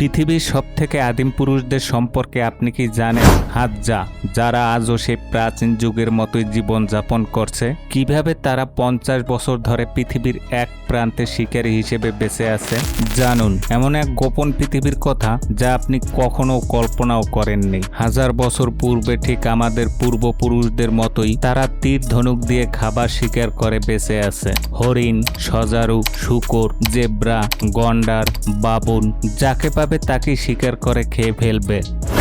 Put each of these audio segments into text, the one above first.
পৃথিবীর সব থেকে আদিম পুরুষদের সম্পর্কে আপনি কি জানেন? হাজ্জা যারা আজও সেই প্রাচীন যুগের মতোই জীবন যাপন করছে, কীভাবে তারা পঞ্চাশ বছর ধরে পৃথিবীর এক প্রান্তে শিকারী হিসেবে বেঁচে আছে? জানুন, এমন এক গোপন পৃথিবীর কথা যা আপনি কখনো কল্পনাও করেননি। হাজার বছর পূর্বে ঠিক আমাদের পূর্বপুরুষদের মতোই তারা তীর ধনুক দিয়ে খাবার শিকার করে বেঁচে আছে। হরিণ, সজারু, শুকর, জেব্রা, গন্ডার, বাবুন, যাকে পাবে তাকে শিকার করে খেয়ে ফেলবে?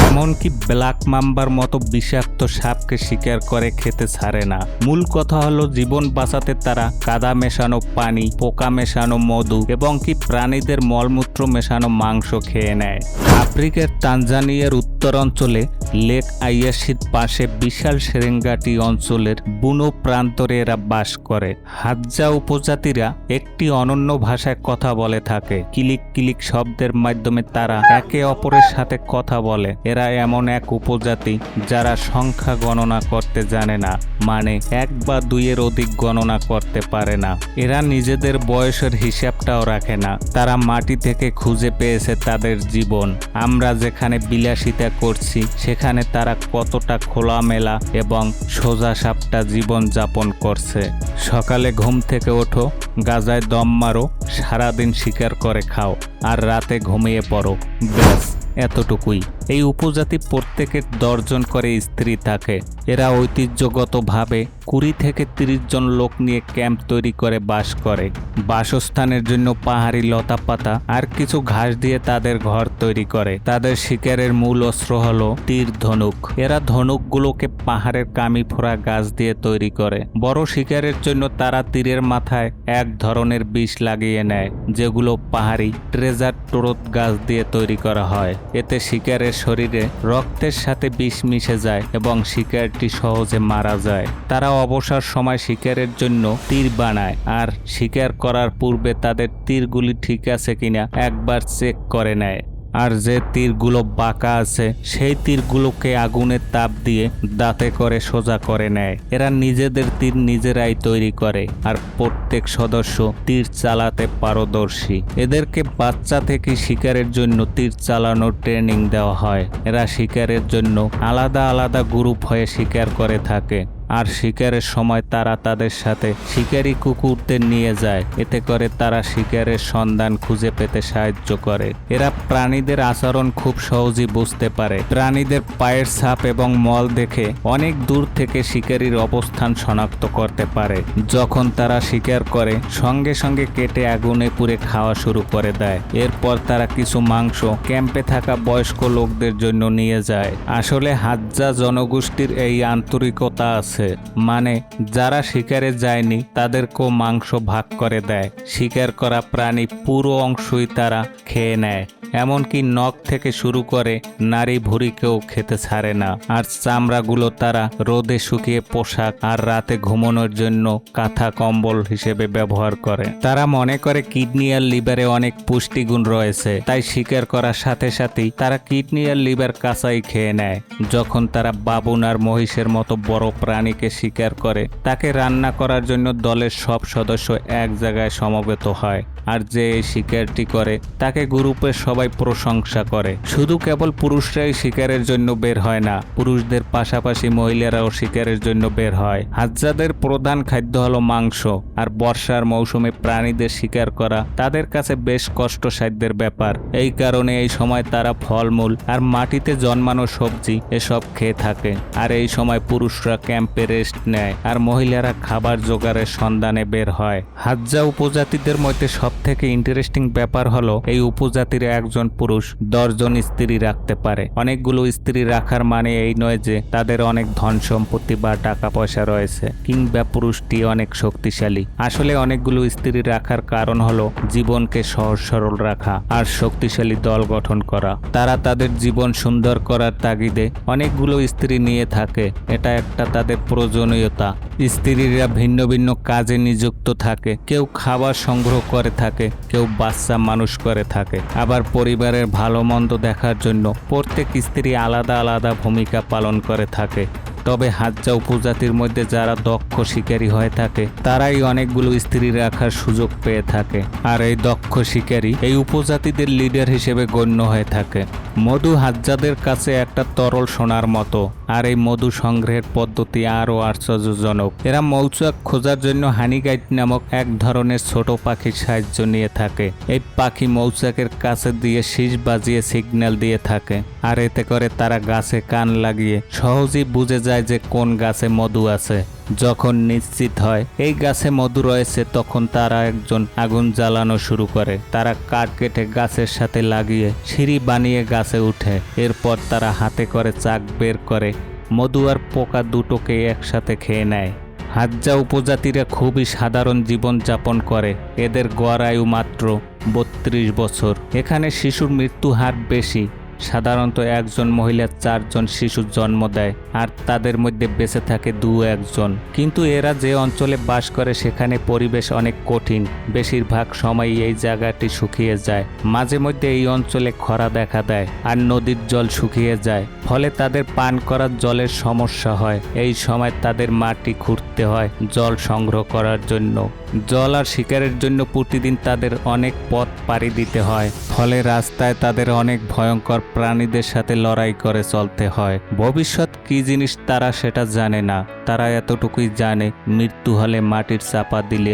এমনকি ব্ল্যাক মাম্বার মতো বিষাক্ত সাপকে শিকার করে খেতে ছাড়ে না। মূল কথা হলো জীবন বাঁচাতে তারা কাদা মেশানো পানি, পোকা মেশানো মধু এবং কি প্রাণীদের মলমূত্র মেশানো মাংস খেয়ে নেয়। আফ্রিকার তানজানিয়ার উত্তর অঞ্চলে লেক আইয়াসির পাশে বিশাল সেরেঙ্গাটি অঞ্চলের বুনো প্রান্তরে এরা বাস করে। হাজ্জা উপজাতিরা একটি অনন্য ভাষায় কথা বলে থাকে। কিলিক কিলিক শব্দের মাধ্যমে তারা একে অপরের সাথে কথা বলে। এরা এমন এক উপজাতি যারা সংখ্যা গণনা করতে জানে না মানে এক বা দুইয়ের অধিক গণনা করতে পারে না। এরা নিজেদের বয়সের হিসাবটাও রাখে না। তারা মাটি থেকে খুঁজে পেয়েছে তাদের জীবন। আমরা যেখানে বিলাসিতা করছি, সেখানে তারা কতটা খোলামেলা এবং সোজা সাপটা জীবন যাপন করছে। সকালে ঘুম থেকে ওঠো, গাজায় দম মারো, সারাদিন শিকার করে খাও, আর রাতে ঘুমিয়ে পড়ো। ব্যাস, এতটুকুই। এই উপজাতি প্রত্যেকের দর্জন করে স্ত্রী থাকে। এরা ঐতিহ্যগতভাবে কুড়ি থেকে তিরিশ জন লোক নিয়ে ক্যাম্প তৈরি করে, বাস করে। বাসস্থানের জন্য পাহাড়ি লতা পাতা আর কিছু ঘাস দিয়ে তাদের ঘর তৈরি করে। তাদের শিকারের মূল অস্ত্র হলো তীর ধনুক। এরা ধনুকগুলোকে পাহাড়ের কামি ফোড়া গাছ দিয়ে তৈরি করে। বড় শিকারের জন্য তারা তীরের মাথায় এক ধরনের বিষ লাগিয়ে নেয়, যেগুলো পাহাড়ি ট্রেজার টোরত গাছ দিয়ে তৈরি করা হয়। এতে শিকারের শরীরে রক্তের সাথে বিষ মিশে যায় এবং শিকারটি সহজে মারা যায়। তারা অবসর সময় শিকারের জন্য তীর বানায় আর শিকার করার পূর্বে তাদের তীরগুলি ঠিক আছে কিনা একবার চেক করে নেয়। আর যে তীরগুলো বাঁকা আছে, সেই তীরগুলোকে আগুনের তাপ দিয়ে দাঁতে করে সোজা করে নেয়। এরা নিজেদের তীর নিজেরাই তৈরি করে, আর প্রত্যেক সদস্য তীর চালাতে পারদর্শী। এদেরকে বাচ্চা থেকে শিকারের জন্য তীর চালানোর ট্রেনিং দেওয়া হয়। এরা শিকারের জন্য আলাদা আলাদা গ্রুপ হয়ে শিকার করে থাকে। আর শিকারের সময় তারা তাদের সাথে শিকারী কুকুরদের নিয়ে যায়। এতে করে তারা শিকারের সন্ধান খুঁজে পেতে সাহায্য করে। এরা প্রাণীদের আচরণ খুব সহজেই বুঝতে পারে। প্রাণীদের পায়ের ছাপ এবং মল দেখে অনেক দূর থেকে শিকারীর অবস্থান শনাক্ত করতে পারে। যখন তারা শিকার করে, সঙ্গে সঙ্গে কেটে আগুনে পুড়ে খাওয়া শুরু করে দেয়। এরপর তারা কিছু মাংস, ক্যাম্পে থাকা বয়স্ক লোকদের জন্য নিয়ে যায়। আসলে হাজ্জা জনগোষ্ঠীর এই আন্তরিকতা আছে। মানে যারা শিকারে যায়নি, তাদেরকেও মাংস ভাগ করে দেয়। শিকার করা প্রাণী পুরো অংশই তারা খেয়ে নেয়। এমনকি নখ থেকে শুরু করে নারী ভুঁড়িকেও খেতে ছাড়ে না। আর চামড়াগুলো তারা রোদে শুকিয়ে পোশাক আর রাতে ঘুমানোর জন্য কাঁথা কম্বল হিসেবে ব্যবহার করে। তারা মনে করে কিডনি আর লিভারে অনেক পুষ্টিগুণ রয়েছে, তাই শিকার করার সাথে সাথেই তারা কিডনি আর লিভার কাঁচাই খেয়ে নেয়। যখন তারা বাবুন আর মহিষের মতো বড় প্রাণীকে শিকার করে, তাকে রান্না করার জন্য দলের সব সদস্য এক জায়গায় সমবেত হয়। আর যে এই শিকারটি করে, তাকে গ্রুপের সবাই প্রশংসা করে। শুধু কেবল পুরুষরাই শিকারের জন্য বের হয় না, পুরুষদের পাশাপাশি মহিলারাও শিকারের জন্য বের হয়। হাজ্জাদের প্রধান খাদ্য হলো মাংস, আর বর্ষার মৌসুমে প্রাণীদের শিকার করা তাদের কাছে বেশ কষ্টসাধ্যের ব্যাপার। এই কারণে এই সময় তারা ফলমূল আর মাটিতে জন্মানো সবজি এসব খেয়ে থাকে। আর এই সময় পুরুষরা ক্যাম্পে রেস্ট নেয় আর মহিলারা খাবার জোগাড়ের সন্ধানে বের হয়। হাজ্জা উপজাতিদের মধ্যে সব থেকে ইন্টারেস্টিং ব্যাপার হলো এই উপজাতির একজন পুরুষ, দশজন স্ত্রী রাখতে পারে। অনেকগুলো স্ত্রী রাখার মানে এই নয় যে তাদের অনেক ধন সম্পত্তি বা টাকা পয়সা রয়েছে, কিংবা পুরুষটি অনেক শক্তিশালী। আসলে অনেকগুলো স্ত্রী রাখার কারণ হলো জীবনকে সহজ সরল রাখা আর শক্তিশালী দল গঠন করা। তারা তাদের জীবন সুন্দর করার তাগিদে অনেকগুলো স্ত্রী নিয়ে থাকে, এটা একটা তাদের প্রয়োজনীয়তা। স্ত্রীরা ভিন্ন ভিন্ন কাজে নিযুক্ত থাকে, কেউ খাবার সংগ্রহ করে থাকে, কেউ বাচ্চা মানুষ করে থাকে। আবার পরিবারের ভালো মন্দ দেখার জন্য প্রত্যেক স্ত্রী আলাদা আলাদা ভূমিকা পালন করে থাকে। তবে হাজ্জা উপজাতির মধ্যে যারা দক্ষ শিকারী হয়ে থাকে, তারাই অনেকগুলো স্ত্রী রাখার সুযোগ পেয়ে থাকে। আর এই দক্ষ শিকারী এই উপজাতিদের লিডার হিসেবে গণ্য হয়ে থাকে। মধু হাজ্জাদের কাছে একটা তরল সোনার মতো, আর এই মধু সংগ্রহের পদ্ধতি আরও আশ্চর্যজনক। এরা মৌচাক খোঁজার জন্য হানিগাইট নামক এক ধরনের ছোট পাখির সাহায্য নিয়ে থাকে। এই পাখি মৌচাকের কাছে দিয়ে শীষ বাজিয়ে সিগন্যাল দিয়ে থাকে। আর এতে করে তারা গাছে কান লাগিয়ে সহজেই বুঝে যায় যে কোন গাছে মধু আছে। যখন নিশ্চিত হয়, এই গাছে মধু রয়েছে, তখন তারা একজন আগুন জ্বালানো শুরু করে। তারা কাঠ কেটে গাছের সাথে লাগিয়ে সিঁড়ি বানিয়ে গাছে উঠে। এরপর তারা হাতে করে চাক বের করে। মধু আর পোকা দুটোকে একসাথে খেয়ে নেয়। হাজ্জা উপজাতিরা খুবই সাধারণ জীবন যাপন করে। এদের গড় আয়ু মাত্র বত্রিশ বছর। এখানে শিশুর মৃত্যু হার বেশি। সাধারণত একজন মহিলা চারজন শিশু জন্ম দেয় আর তাদের মধ্যে বেঁচে থাকে দু একজন। কিন্তু এরা যে অঞ্চলে বাস করে সেখানে পরিবেশ অনেক কঠিন। বেশিরভাগ সময় এই জায়গাটি শুকিয়ে যায়। মাঝে মধ্যে এই অঞ্চলে খরা দেখা দেয় আর নদীর জল শুকিয়ে যায়। ফলে তাদের পান করার জলের সমস্যা হয়। এই সময় তাদের মাটি খুঁড়তে হয় জল সংগ্রহ করার জন্য। জল আর শিকারের জন্য প্রতিদিন তাদের অনেক পথ পাড়ি দিতে হয়। ফলে রাস্তায় তাদের অনেক ভয়ঙ্কর প্রাণীদের সাথে লড়াই করে চলতে হয়। ভবিষ্যৎ কি জিনিস তারা সেটা জানে না। তারা এতটুকুই জানে, মৃত্যু হলে মাটির চাপা দিলে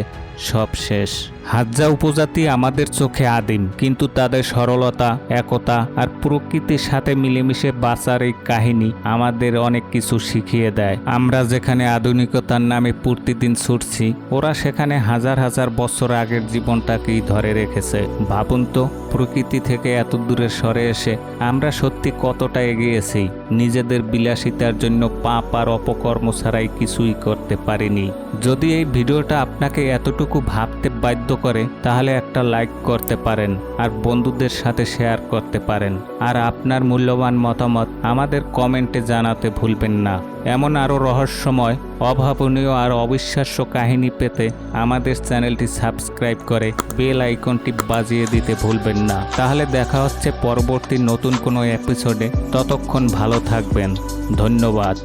সব শেষ। হাজ্জা উপজাতি আমাদের চোখে আদিম, কিন্তু তাদের সরলতা, একতা আর প্রকৃতির সাথে মিলেমিশে বাঁচার এই কাহিনী আমাদের অনেক কিছু শিখিয়ে দেয়। আমরা যেখানে আধুনিকতার নামে প্রতিদিন ছুটছি, ওরা সেখানে হাজার হাজার বছর আগের জীবনটাকেই ধরে রেখেছে। ভাবুন তো, প্রকৃতি থেকে এত দূরে সরে এসে আমরা সত্যি কতটা এগিয়েছি নিজেদের বিলাসিতার জন্য পাপ আর অপকর্ম ছাড়াই কিছুই করতে পারিনি। যদি এই ভিডিওটা আপনাকে এতটুকু ভাবতে বাধ্য করে, তাহলে একটা লাইক করতে পারেন, আর বন্ধুদের সাথে শেয়ার করতে পারেন। আর আপনার মূল্যবান মতামত আমাদের কমেন্টে জানাতে ভুলবেন না। এমন আরও রহস্যময়, অভাবনীয় আর অবিশ্বাস্য কাহিনী পেতে আমাদের চ্যানেলটি সাবস্ক্রাইব করে বেল আইকনটি বাজিয়ে দিতে ভুলবেন না। তাহলে দেখা হচ্ছে পরবর্তী নতুন কোনো এপিসোডে। ততক্ষণ ভালো থাকবেন। ধন্যবাদ।